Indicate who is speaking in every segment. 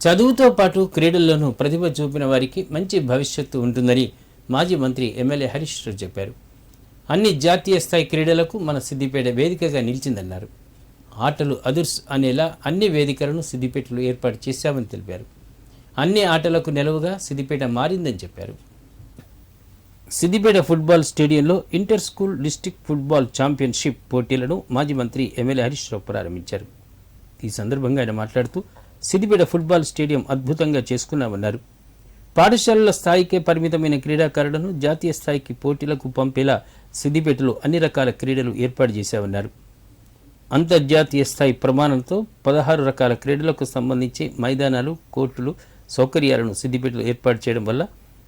Speaker 1: చదువుతో పాటు క్రీడల్లోనూ ప్రతిభ చూపిన వారికి మంచి భవిష్యత్తు ఉంటుందని మాజీ మంత్రి ఎమ్మెల్యే హరీష్ రావు చెప్పారు. అన్ని జాతీయ స్థాయి క్రీడలకు మన సిద్దిపేట వేదికగా నిలిచిందన్నారు. ఆటలు అదుర్స్ అనేలా అన్ని వేదికలను సిద్దిపేటలో ఏర్పాటు చేశామని తెలిపారు. అన్ని ఆటలకు నిలవుగా సిద్దిపేట మారిందని చెప్పారు. సిద్దిపేట ఫుట్బాల్ స్టేడియంలో inter school district football championship పోటీలను మాజీ మంత్రి ఎమ్మెల్యే హరీష్ రావు ప్రారంభించారు. ఈ సందర్భంగా ఆయన మాట్లాడుతూ సిద్దిపేట ఫుట్బాల్ స్టేడియం అద్భుతంగా చేసుకున్నామన్నారు. పాఠశాలల స్థాయికే పరిమితమైన క్రీడాకారులను జాతీయ స్థాయికి పోటీలకు పంపేలా సిద్దిపేటలో అన్ని రకాల క్రీడలు ఏర్పాటు చేశామన్నారు. అంతర్జాతీయ స్థాయి ప్రమాణంతో పదహారు రకాల క్రీడలకు సంబంధించి మైదానాలు కోర్టులు సౌకర్యాలను సిద్దిపేటలో ఏర్పాటు చేయడం వల్ల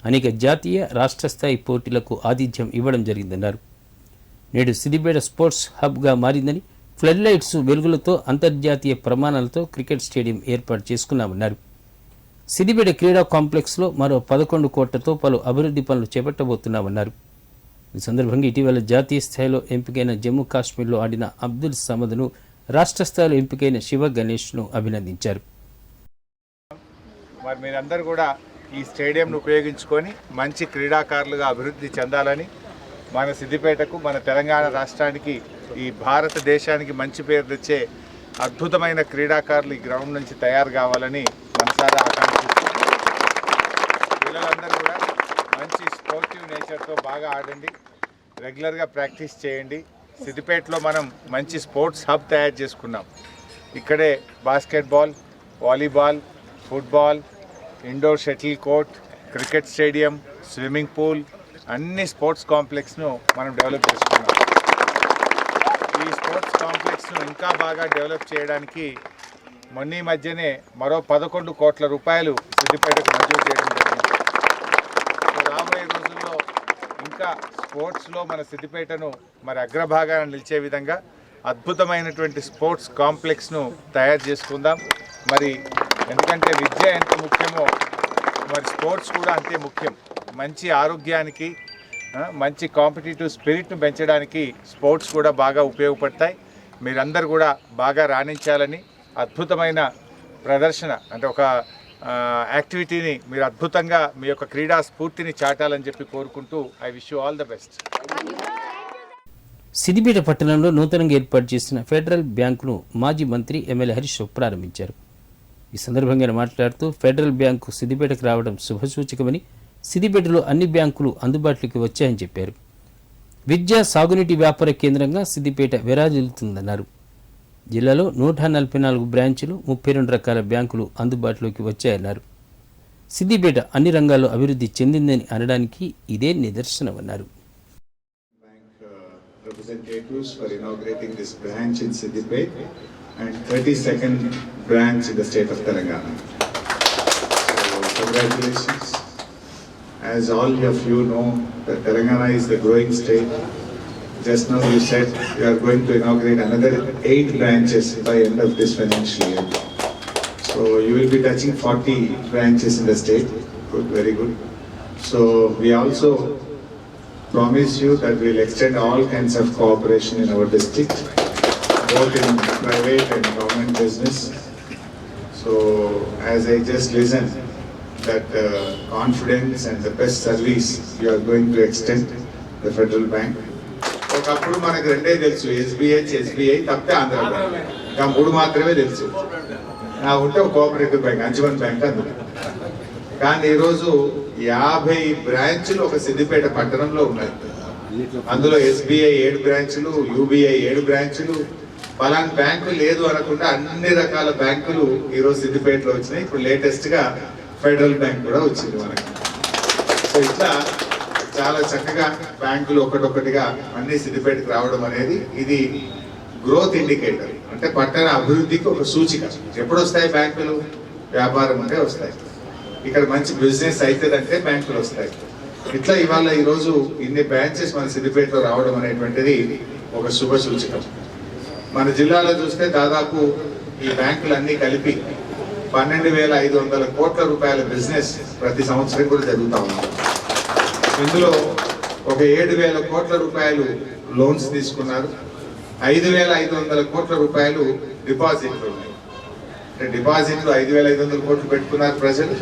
Speaker 1: అనేక జాతీయ రాష్ట్ర స్థాయి పోటీలకు ఆతిథ్యం ఇవ్వడం జరిగిందన్నారు. నేడు సిద్దిపేట స్పోర్ట్స్ హబ్గా మారిందని ఫ్లడ్ లైట్స్ వెలుగులతో అంతర్జాతీయ ప్రమాణాలతో క్రికెట్ స్టేడియం ఏర్పాటు చేసుకున్నామన్నారు. సిద్దిపేట క్రీడా కాంప్లెక్స్లో మరో పదకొండు కోట్లతో పలు అభివృద్ధి పనులు చేపట్టబోతున్నామన్నారు. ఈ సందర్భంగా ఇటీవల జాతీయ స్థాయిలో ఎంపికైన జమ్మూ కాశ్మీర్లో ఆడిన అబ్దుల్ సమద్ను రాష్ట్ర స్థాయిలో ఎంపికైన శివ గణేష్ను అభినందించారు.
Speaker 2: మరి మీరందరూ కూడా ఈ స్టేడియంను ఉపయోగించుకొని మంచి క్రీడాకారులుగా అభివృద్ధి చెందాలని మన సిద్దిపేటకు మన తెలంగాణ రాష్ట్రానికి ఈ భారతదేశానికి మంచి పేరు తెచ్చే అద్భుతమైన క్రీడాకారులు ఈ గ్రౌండ్ నుంచి తయారు కావాలని మనసారా ఆకాంక్షిస్తున్నాను పిల్లలందరూ కూడా మంచి స్పోర్టివ్ నేచర్తో బాగా ఆడండి. రెగ్యులర్గా ప్రాక్టీస్ చేయండి. సిద్దిపేటలో మనం మంచి స్పోర్ట్స్ హబ్ తయారు చేసుకున్నాం. ఇక్కడే basketball volleyball football indoor shuttle court cricket stadium swimming pool అన్ని స్పోర్ట్స్ కాంప్లెక్స్ను మనం డెవలప్ చేసుకున్నాం. కాంప్లెక్స్ను ఇంకా బాగా డెవలప్ చేయడానికి మొన్న ఈ మధ్యనే మరో పదకొండు కోట్ల రూపాయలు సిద్దిపేటకు మంజూరు చేయడం జరిగింది. రాబోయే రోజుల్లో ఇంకా స్పోర్ట్స్లో మన సిద్దిపేటను మరి అగ్రభాగాన నిలిచే విధంగా అద్భుతమైనటువంటి స్పోర్ట్స్ కాంప్లెక్స్ను తయారు చేసుకుందాం. మరి ఎందుకంటే విద్య ఎంత ముఖ్యమో మరి స్పోర్ట్స్ కూడా అంతే ముఖ్యం. మంచి ఆరోగ్యానికి మంచి కాంపిటేటివ్ స్పిరిట్ను పెంచడానికి స్పోర్ట్స్ కూడా బాగా ఉపయోగపడతాయి. మీరందరూ కూడా బాగా రాణించాలని అద్భుతమైన ప్రదర్శన అంటే ఒక యాక్టివిటీని మీరు అద్భుతంగా మీ యొక్క క్రీడా స్ఫూర్తిని చాటాలని చెప్పి కోరుకుంటూ I wish you all the best.
Speaker 1: Siddipet పట్టణంలో నూతనంగా ఏర్పాటు చేసిన ఫెడరల్ బ్యాంకును మాజీ మంత్రి ఎమ్మెల్యే హరీష్ ప్రారంభించారు. ఈ సందర్భంగా మాట్లాడుతూ ఫెడరల్ బ్యాంకు సిద్దిపేటకు రావడం శుభసూచకమని సిద్దిపేటలో అన్ని బ్యాంకులు అందుబాటులోకి వచ్చాయని చెప్పారు. విద్యా సాగునీటి వ్యాపార కేంద్రంగా సిద్దిపేట విరాజిల్లుతుందన్నారు జిల్లాలో నూట నలభై నాలుగు బ్రాంచులు ముప్పై రెండు రకాల బ్యాంకులు అందుబాటులోకి వచ్చాయన్నారు సిద్దిపేట అన్ని రంగాల్లో అభివృద్ధి చెందిందని అనడానికి ఇదే నిదర్శనమన్నారు
Speaker 3: uh, representatives for inaugurating this branch in Siddipet and 32nd branch in the state of Telangana. So congratulations. As all of you know, Telangana is the growing state. Just now you said you are going to inaugurate another eight branches by end of this financial year. So you will be touching 40 branches in the state. Good, very good. So we also promise you that we'll extend all kinds of cooperation in our district, both in private and government business. So as I just listened, that uh, confidence and the best service you are going to extend the federal bank. ఒకప్పుడు మనకు రెండే తెలుసు SBH SBI తప్పితే Andhra bank. ఇంకా మూడు మాత్రమే తెలుసు. నా ఉంటే కోఆపరేటివ్ బ్యాంక్ అంచుమన్ బ్యాంక్ అందుకు కానీ ఈరోజు యాభై బ్రాంచులు ఒక సిద్దిపేట పట్టణంలో ఉన్నాయి. అందులో ఎస్బీఐ ఏడు బ్రాంచులు యూబీఐ ఏడు బ్రాంచులు. పలాన్ బ్యాంకు లేదు అనకుండా అన్ని రకాల బ్యాంకులు ఈరోజు సిద్దిపేటలో వచ్చినాయి. ఇప్పుడు లేటెస్ట్గా ఫెడరల్ బ్యాంక్ కూడా వచ్చింది మనకి. సో ఇట్లా చాలా చక్కగా బ్యాంకులు ఒకటొకటిగా అన్ని సిద్దిపేటకు రావడం అనేది ఇది గ్రోత్ ఇండికేటర్. అంటే పట్టణ అభివృద్ధికి ఒక సూచిక. ఎప్పుడు వస్తాయి బ్యాంకులు? వ్యాపారం అంటే వస్తాయి. ఇక్కడ మంచి బిజినెస్ అవుతుందంటే బ్యాంకులు వస్తాయి. ఇట్లా ఇవాళ ఈరోజు ఇన్ని బ్రాంచెస్ మన సిద్దిపేటలో రావడం అనేటువంటిది ఒక శుభ సూచకం. మన జిల్లాలో చూస్తే దాదాపు ఈ బ్యాంకులన్నీ కలిపి పన్నెండు వేల ఐదు వందల కోట్ల రూపాయల బిజినెస్ ప్రతి సంవత్సరం కూడా జరుగుతా ఉంది. ఇందులో ఒక ఏడు వేల కోట్ల రూపాయలు లోన్స్ తీసుకున్నారు. ఐదు వేల ఐదు వందల కోట్ల రూపాయలు డిపాజిట్లు ఉన్నాయి. డిపాజిట్లు ఐదు వేల ఐదు వందల కోట్లు పెట్టుకున్నారు ప్రజలు.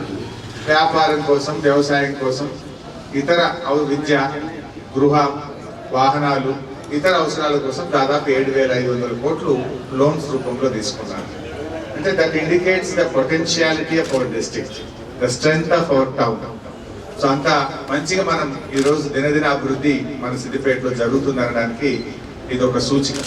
Speaker 3: వ్యాపారం కోసం వ్యవసాయం కోసం ఇతర విద్య గృహ వాహనాలు ఇతర అవసరాల కోసం దాదాపు ఏడు వేల ఐదు వందల కోట్లు లోన్స్ రూపంలో తీసుకున్నారు. అంటే that indicates the potentiality of our district the strength of our town so అంత మంచిగా మనం ఈ రోజు దినదిన అభివృద్ధి మన సిద్దిపేటలో జరుగుతుందనడానికి ఇది ఒక సూచిక.